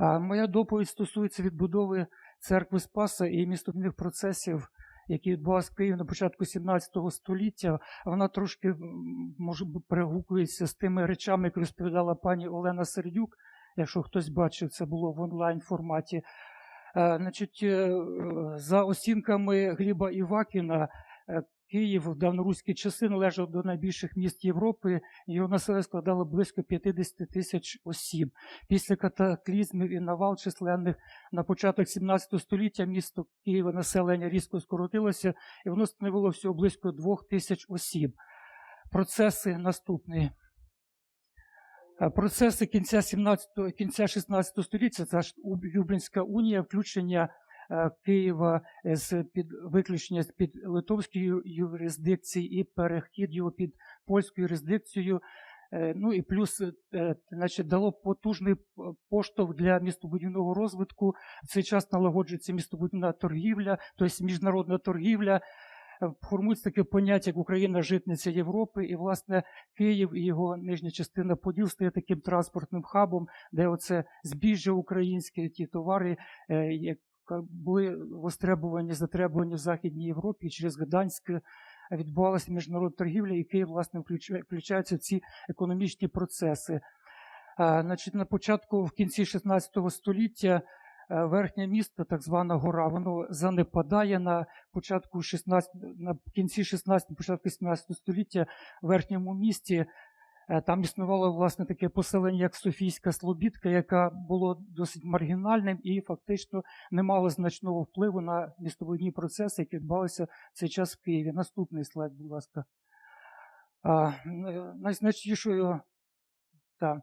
Моя доповідь стосується відбудови церкви Спаса і містобудівних процесів, які відбувалися в Києві на початку 17 століття. Вона трошки може перегукується з тими речами, які розповідала пані Олена Сердюк. Якщо хтось бачив, це було в онлайн форматі. Е, Значить, е, за оцінками Гліба Івакіна, е, Київ в давноруські часи належав до найбільших міст Європи. Його населення складало близько 50 тисяч осіб. Після катаклізмів і навал численних на початок 17 століття місто Києва населення різко скоротилося, і воно становило всього близько 2 тисяч осіб. Процеси наступні. Е, Процеси кінця 17 кінця 16 століття це Люблінська унія, включення Києва з під виключення з під литовської юрисдикції і перехід його під польську юрисдикцію. Е, Ну і плюс, е, значить, дало потужний поштовх для містобудівного розвитку. В цей час налагоджується містобудівна торгівля, тобто міжнародна торгівля. Е, Формується таке поняття, як Україна житниця Європи, і власне Київ і його нижня частина Поділ стає таким транспортним хабом, де оце збіжжя українське, ті товари, е, були востребувані, затребувані в Західній Європі, через Гданськ відбувалася міжнародна торгівля, Київ, власне, включається в ці економічні процеси. Значить, на початку, в кінці 16 століття, е, верхнє місто, так звана гора, воно занепадає на початку 16, на кінці 16, початку 17 століття в верхньому місті. Е, Там існувало власне таке поселення, як Софійська Слобідка, яка було досить маргінальним і фактично не мало значного впливу на містобудівні процеси, які відбувалися в цей час в Києві. Наступний слайд, будь ласка. Найзначнішою та,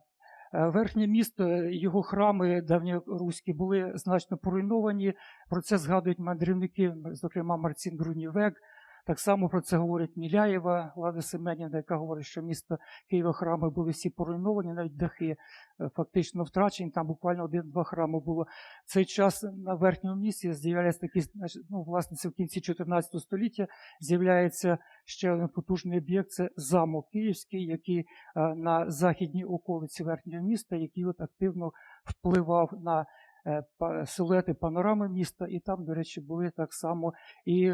е, верхнє місто, е, його храми давньоруські були значно поруйновані. Про це згадують мандрівники, зокрема Марцін Грунівек. Так само про це говорить Міляєва, Лада Семенівна, яка говорить, що місто Києва храми були всі поруйновані, навіть дахи е, фактично втрачені. Там буквально один-два храми було. Цей час на верхньому місці з'являється такі, ну, власне, в кінці 14 століття з'являється ще один потужний об'єкт це замок Київський, який е, на західній околиці верхнього міста, який от активно впливав на е, силуети панорами міста, і там, до речі, були так само і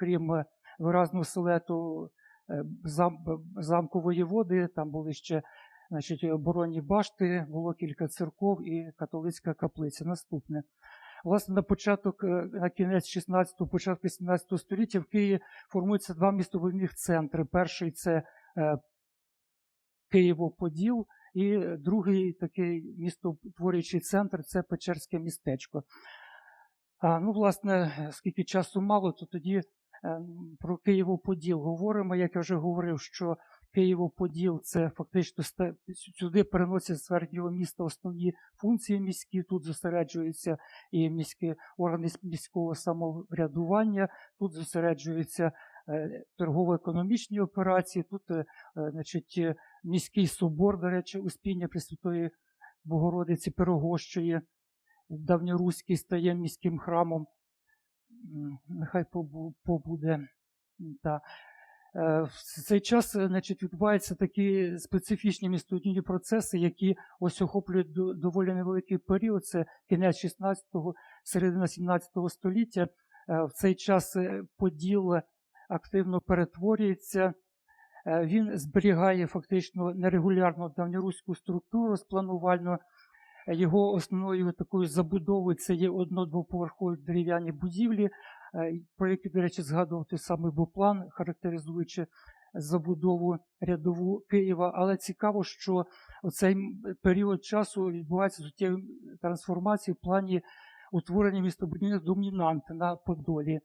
крім е, виразного силуету е, зам, замку воєводи, там були ще значить, оборонні башти, було кілька церков і католицька каплиця. Наступне. Власне, на початок, е, на кінець 16-го, початку 17 століття в Києві формуються два містобудівних центри. Перший це Києво-Поділ, і другий такий містотворюючий центр це Печерське містечко. А, ну, власне, скільки часу мало, то тоді про Києво-Поділ говоримо. Як я вже говорив, що Києво-Поділ це фактично сюди переносять з верхнього міста основні функції міські. Тут зосереджуються і міські органи міського самоврядування, тут зосереджуються е, торгово-економічні операції, тут е, е, значить, міський собор, до речі, Успіння Пресвятої Богородиці Пирогощої, давньоруський стає міським храмом. Нехай побуде. Та. Е, В цей час е, значить, відбуваються такі специфічні містодійні процеси, які ось охоплюють доволі невеликий період. Це кінець 16-го, середина 17-го століття. Е, В цей час Поділ активно перетворюється. Він зберігає фактично нерегулярну давньоруську структуру розпланувальну. Е, Його основною такою забудовою це є одно-двоповерхові дерев'яні будівлі, е, про які, до речі, згадував той самий Буплан, характеризуючи забудову рядову Києва. Але цікаво, що у цей період часу відбувається суттєві трансформації в плані утворення містобудівних домінант на Подолі.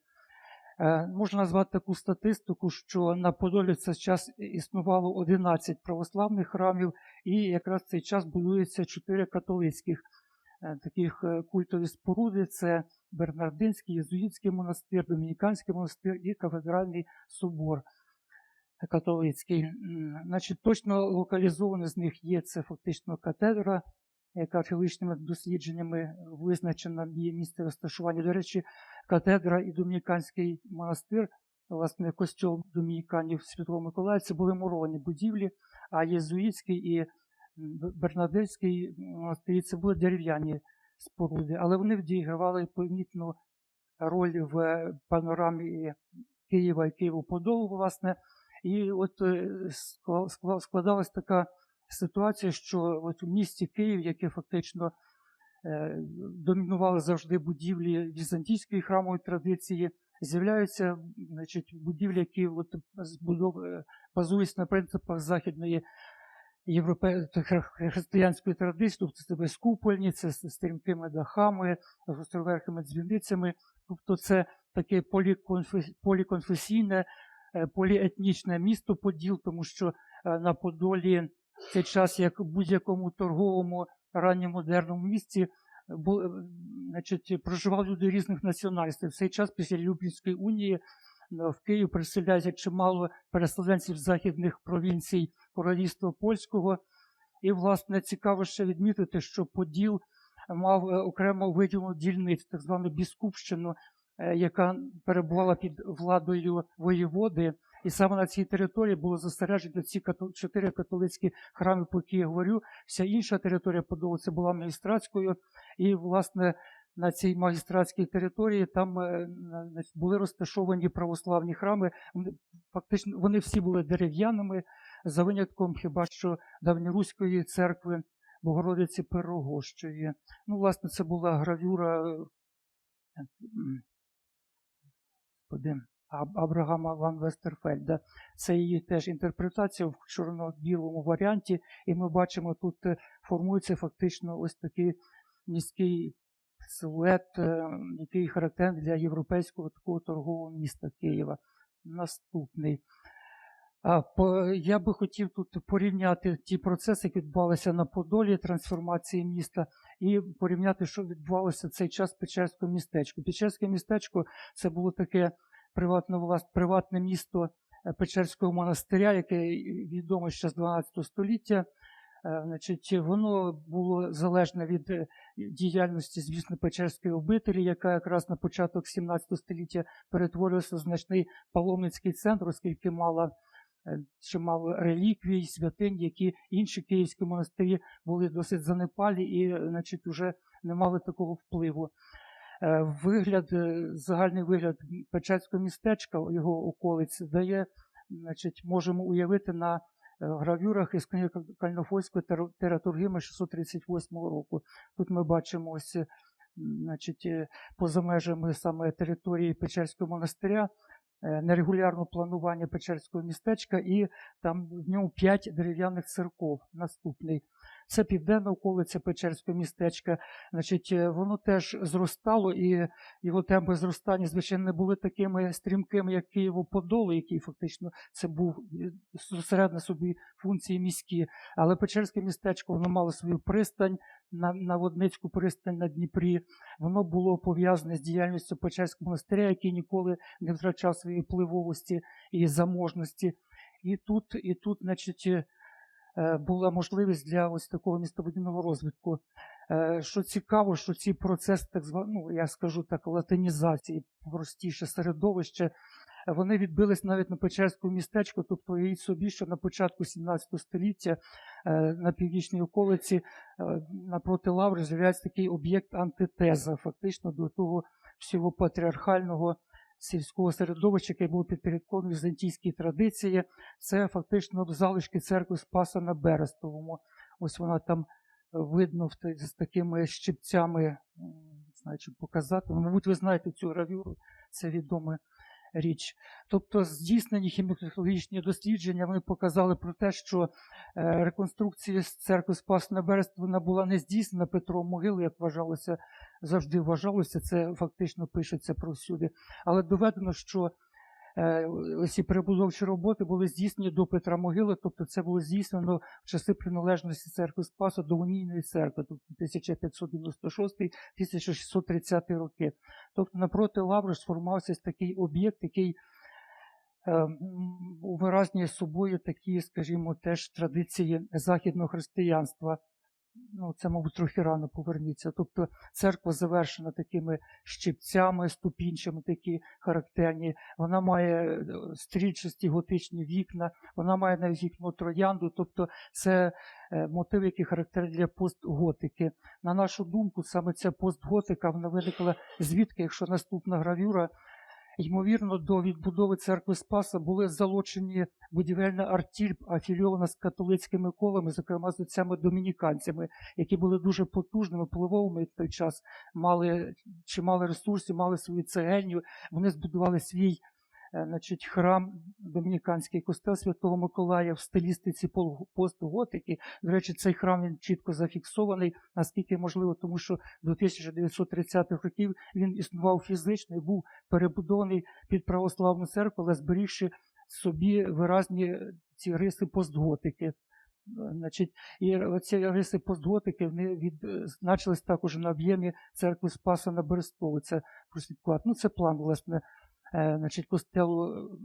Е, Можна назвати таку статистику, що на Подолі в цей час існувало 11 православних храмів, і якраз в цей час будується 4 католицьких е, таких е, культові споруди: це Бернардинський, Єзуїтський монастир, Домініканський монастир і кафедральний собор католицький. Значить, точно локалізований з них є це фактично катедра, яка археологічними дослідженнями визначена її місце розташування. До речі, катедра і Домініканський монастир, власне, костьол домініканів Святого Миколая, це були муровані будівлі, а єзуїтський і Бернадельський монастирі це були дерев'яні споруди, але вони відігравали помітну роль в е, панорамі Києва і Києво-Подолу, власне. І от е, скла- скла- складалась така ситуація, що от у місті Київ, яке фактично е, домінували завжди будівлі візантійської храмової традиції, з'являються значить, будівлі, які от е, базуються на принципах західної європе... християнської традиції, тобто це безкупольні, це з стрімкими дахами, з гостроверхими дзвіницями. Тобто це таке поліконфес... поліконфесійне, е, поліетнічне місто Поділ, тому що на Подолі цей час, як в будь-якому торговому ранньомодерному місті, бу- е, значить, проживали люди різних національностей. В цей час після Люблінської унії е, в Київ переселяється чимало переселенців західних провінцій Королівства Польського. І, власне, цікаво ще відмітити, що Поділ мав е, окремо виділену дільницю, так звану Біскупщину, яка перебувала під владою воєводи. І саме на цій території було зосереджено ці чотири католицькі храми, про які я говорю. Вся інша територія Подолу це була магістратською. І, власне, на цій магістратській території там е, були розташовані православні храми. Фактично, вони всі були дерев'яними, за винятком хіба що давньоруської церкви Богородиці Пирогощої. Ну, власне, це була гравюра е, м, господи, Аб- Абрагама Ван Вестерфельда. Це її теж інтерпретація в чорно-білому варіанті, і ми бачимо, тут е, формується фактично ось такий міський силует, е, який характерний для європейського такого торгового міста Києва. Наступний. Я би хотів тут порівняти ті процеси, які відбувалися на Подолі трансформації міста, і порівняти, що відбувалося в цей час в Печерському містечку. Печерське містечко це було таке приватне, приватне місто е, Печерського монастиря, яке відомо ще з 12 століття. Е, Значить, воно було залежне від е, діяльності, звісно, Печерської обителі, яка якраз на початок 17 століття перетворилася в значний паломницький центр, оскільки мала чимало реліквій, святинь, які інші київські монастирі були досить занепалі і, значить, вже не мали такого впливу. Е, Вигляд, е, загальний вигляд Печерського містечка, його околиць, дає, значить, можемо уявити на е, гравюрах із книги Кальнофольської тератургіми 638 року. Тут ми бачимо ось, значить, поза межами саме території Печерського монастиря, е, нерегулярне планування Печерського містечка, і там в ньому п'ять дерев'яних церков. Наступний. Це південна околиця Печерського містечка. Значить, е, воно теж зростало, і його темпи зростання, звичайно, не були такими стрімкими, як Києво-Подолу, який фактично це був е, зосередне собі функції міські. Але Печерське містечко воно мало свою пристань на, на Водницьку пристань на Дніпрі. Воно було пов'язане з діяльністю Печерського монастиря, який ніколи не втрачав своєї впливовості і заможності. І тут, і тут, значить, е, була можливість для ось такого містобудівного розвитку. Е, Що цікаво, що ці процеси, так звані, ну я скажу так, латинізації, простіше середовище, вони відбились навіть на Печерському містечку, тобто уявіть собі, що на початку 17 століття е, на північній околиці е, напроти Лаври з'являється такий об'єкт антитеза, фактично до того всього патріархального сільського середовища, яке було підпорядковане візантійській традиції. Це фактично залишки церкви Спаса на Берестовому. Ось вона там видно з такими щипцями, м, не знаю, чи показати. Мабуть, ви знаєте цю гравюру, це відома річ. Тобто, здійснені хіміко-технологічні дослідження вони показали про те, що е, реконструкція церкви Спас на Берест вона була не здійснена Петром могили, як вважалося, завжди вважалося. Це фактично пишеться про всюди. Але доведено, що ці перебудовчі роботи були здійснені до Петра Могили, тобто це було здійснено в часи приналежності церкви Спаса до унійної церкви, тобто 1596-1630 роки. Тобто напроти Лаври сформувався такий об'єкт, який е, м, собою такі, скажімо, теж традиції західного християнства. Ну це, мабуть, трохи рано поверніться. Тобто церква завершена такими щипцями, ступінчами, такі характерні. Вона має е, стрільчасті готичні вікна, вона має навіть вікно троянду, тобто це е, мотив, який характерний для постготики. На нашу думку, саме ця постготика вона виникла звідки, якщо наступна гравюра. Ймовірно, до відбудови церкви Спаса були залучені будівельна артіль, афільована з католицькими колами, зокрема з отцями домініканцями, які були дуже потужними, впливовими в той час, мали чимало ресурсів, мали свою цегельню. Вони збудували свій значить, храм домініканський костел Святого Миколая в стилістиці постготики. До речі, цей храм він чітко зафіксований, наскільки можливо, тому що до 1930-х років він існував фізично і був перебудований під православну церкву, але зберігши собі виразні ці риси постготики. Е, Значить, і ці риси постготики вони відзначились також на об'ємі церкви Спаса на Берестову. Це прослідкувати. Ну, це план, власне, е, значить, костелу м,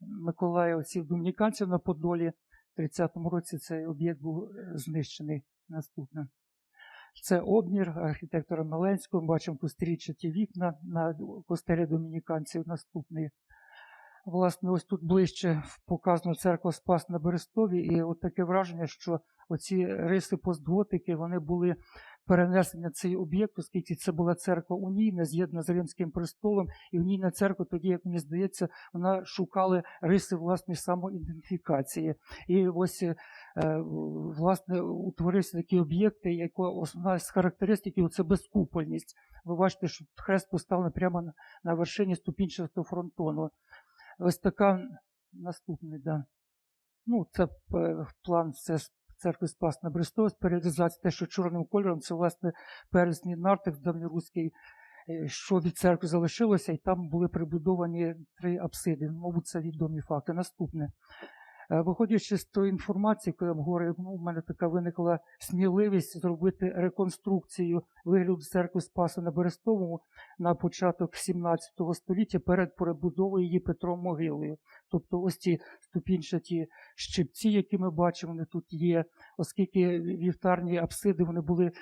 Миколая отців домініканців на Подолі. В 30-му році цей об'єкт був е, знищений наступне. Це обмір архітектора Меленського. Ми бачимо тут стрічаті вікна на костелі домініканців наступний. Власне, ось тут ближче показано церква Спас на Берестові, і от таке враження, що оці риси постготики вони були перенесені на цей об'єкт, оскільки це була церква унійна, з'єднана з Римським престолом, і унійна церква, тоді, як мені здається, вона шукали риси власне самоідентифікації. І ось е, власне утворився такі об'єкти, яко основна з характеристиків це безкупольність. Ви бачите, що хрест поставлений прямо на, вершині ступінчатого фронтону. Ось така наступний, да. Ну, це е, план з церкви Спас на Брестос, періодизація, те, що чорним кольором, це власне пересний нартик давньоруський, е, що від церкви залишилося, і там були прибудовані три апсиди. Мабуть, це відомі факти. Наступне. Е, Виходячи з тої інформації, яку я вам говорив, ну, у мене така виникла сміливість зробити реконструкцію вигляду церкви Спаса на Берестовому на початок 17 століття перед перебудовою її Петром Могилою. Тобто ось ці ступінчаті щипці, які ми бачимо, вони тут є, оскільки вівтарні апсиди вони були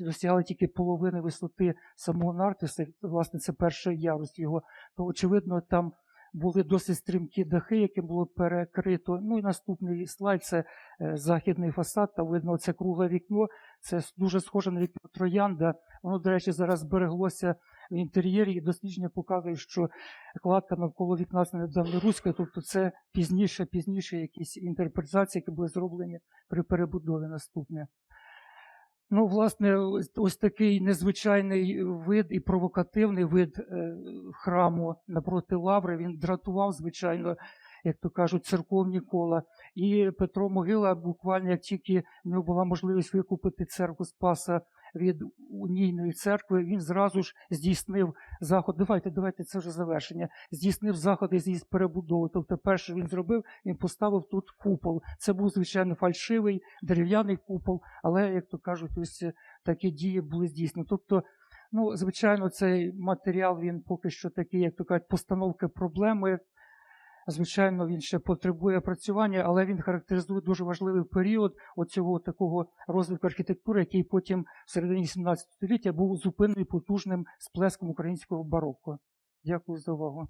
досягали тільки половини висоти самого нартиса, власне, це перший ярус його, то очевидно там були досить стрімкі дахи, яким було перекрито. Ну і наступний слайд це е, західний фасад. Там видно це кругле вікно. Це дуже схоже на вікно троянда. Воно, до речі, зараз збереглося в інтер'єрі, і дослідження показують, що кладка навколо вікна це недавно руська, тобто це пізніше, пізніше якісь інтерпретації, які були зроблені при перебудові наступне. Ну, власне, ось, такий незвичайний вид і провокативний вид е, храму напроти лаври. Він дратував, звичайно, як то кажуть, церковні кола. І Петро Могила, буквально як тільки в нього була можливість викупити церкву Спаса від унійної церкви, він зразу ж здійснив заход. Давайте, давайте, це вже завершення. Здійснив заходи з її перебудови. Тобто, перше він зробив, він поставив тут купол. Це був звичайно фальшивий дерев'яний купол, але, як то кажуть, ось е, такі дії були здійснені. Тобто, ну, звичайно, цей матеріал він поки що такий, як то кажуть, постановки проблеми. Звичайно, він ще потребує працювання, але він характеризує дуже важливий період оцього такого розвитку архітектури, який потім в середині 17 століття був зупинений потужним сплеском українського бароко. Дякую за увагу.